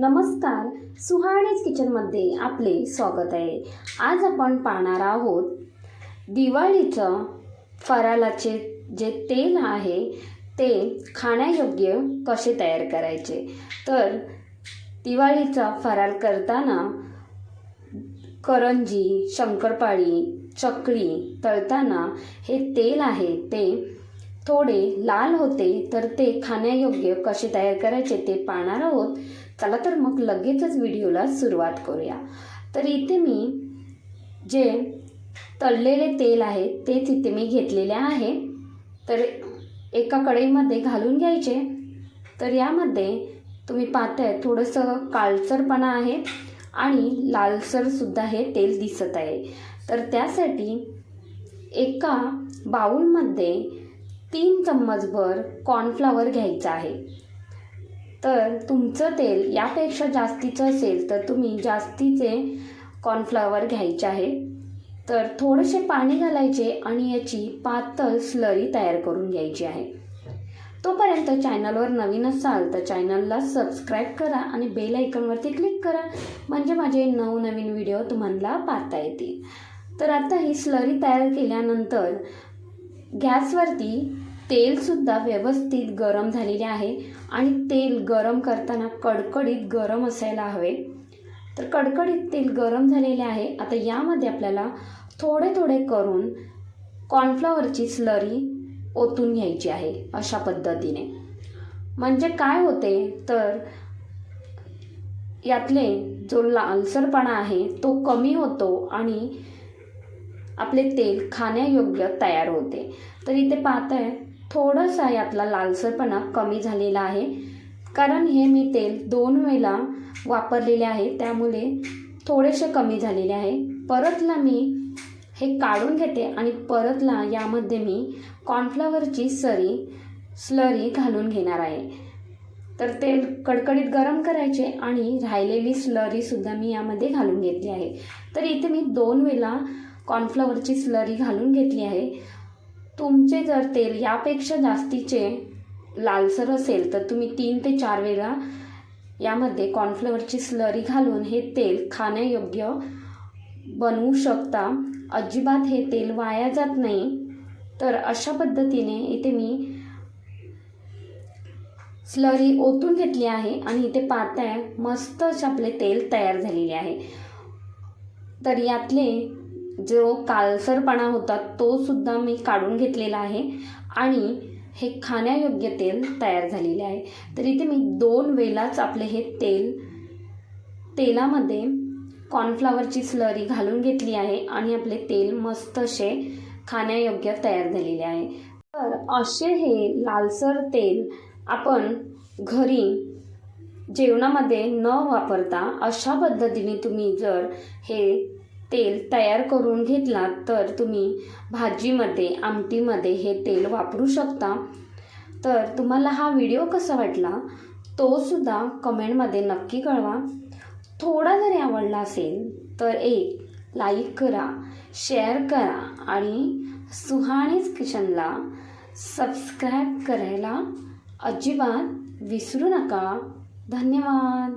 नमस्कार सुहाणीज किचनमध्ये आपले स्वागत आहे. आज आपण पाहणार आहोत दिवाळीचं फराळाचे जे तेल आहे ते खाण्यायोग्य कसे तयार करायचे? तर दिवाळीचा फराळ करताना करंजी शंकरपाळी चकली तळताना हे तेल आहे ते थोडे लाल होते तर ते खाण्यायोग्य कसे तयार करायचे ते पाहणार आहोत. चला तर मग लगेचच व्हिडिओला सुरुवात करूया. तर इथे मी जे तळलेले तेल आहे तेच इथे मी घेतलेले आहे. तर एका कढईमध्ये घालून घ्यायचे. तर यामध्ये तुम्ही पाहताय थोडंसं काळसरपणा आहे आणि लालसरसुद्धा हे तेल दिसत आहे. तर त्यासाठी एका बाऊलमध्ये तीन चम्मचभर कॉर्नफ्लावर घ्यायचं आहे. तर तुमचं तेल यापेक्षा जास्तीचं असेल तर तुम्ही जास्तीचे कॉर्नफ्लावर घ्यायचे आहे. तर थोडेसे पाणी घालायचे आणि याची पातळ स्लरी तयार करून घ्यायची आहे. तोपर्यंत चॅनलवर नवीन असाल तर चॅनलला सबस्क्राईब करा आणि बेल आयकॉनवरती क्लिक करा. म्हणजे माझे नवनवीन व्हिडिओ तुम्हाला पाहता येतील. तर आता ही स्लरी तयार केल्यानंतर गॅसवरती तेलसुद्धा व्यवस्थित गरम झालेले आहे आणि तेल गरम करताना कडकडीत गरम असायला हवे. तर कडकडीत तेल गरम झालेले आहे. आता यामध्ये आपल्याला थोडे थोडे करून कॉर्नफ्लॉवरची स्लरी ओतून घ्यायची आहे अशा पद्धतीने. म्हणजे काय होते? तर यातले जो लालसरपणा आहे तो कमी होतो आणि आपले तेल खाण्यायोग्य तयार होते. तर इथे पाहताय थोडासा यातला लालसरपणा कमी झालेला आहे. कारण हे मी तेल दोन वेळा वापरलेले आहे त्यामुळे थोडेसे कमी झालेले आहे. परतला मी हे काढून घेते आणि परतला यामध्ये मी कॉर्नफ्लॉवरची सरी स्लरी घालून घेणार आहे. तर तेल कडकडीत गरम करायचे आणि राहिलेली स्लरीसुद्धा मी यामध्ये घालून घेतली आहे. तर इथे मी दोन वेळा कॉर्नफ्लॉवरची स्लरी घालून घेतली आहे. तुमचे जर तेल यापेक्षा जास्तीचे लालसर असेल तर तुम्ही तीन ते चार वेळा यामध्ये कॉर्नफ्लॉवरची स्लरी घालून हे तेल खाण्यायोग्य बनवू शकता. अजिबात हे तेल वाया जात नाही. तर अशा पद्धतीने इथे मी स्लरी ओतून घेतली आहे आणि इथे पाहताय मस्त असे आपले तेल तयार झालेले आहे. तर यातले जो कालसरपणा होता तो सुद्धा मी काढून घेतलेला आहे आणि हे खाण्यायोग्य तेल तयार झालेले आहे. तर इथे मी दोन वेळाच आपले हे तेल तेलामध्ये कॉर्नफ्लावरची स्लरी घालून घेतली आहे आणि आपले तेल मस्त असे खाण्यायोग्य तयार झालेले आहे. तर असे हे लालसर तेल आपण घरी जेवणामध्ये न वापरता अशा पद्धतीने तुम्ही जर हे तेल तयार करून घेतला तर तुम्ही भाजीमध्ये आमटीमध्ये हे तेल वापरू शकता. तर तुम्हाला हा व्हिडिओ कसा वाटला तोसुद्धा कमेंटमध्ये नक्की कळवा. थोडा जरी आवडला असेल तर एक लाईक करा शेअर करा आणि सुहाणीज किचनला सबस्क्राईब करायला अजिबात विसरू नका. धन्यवाद.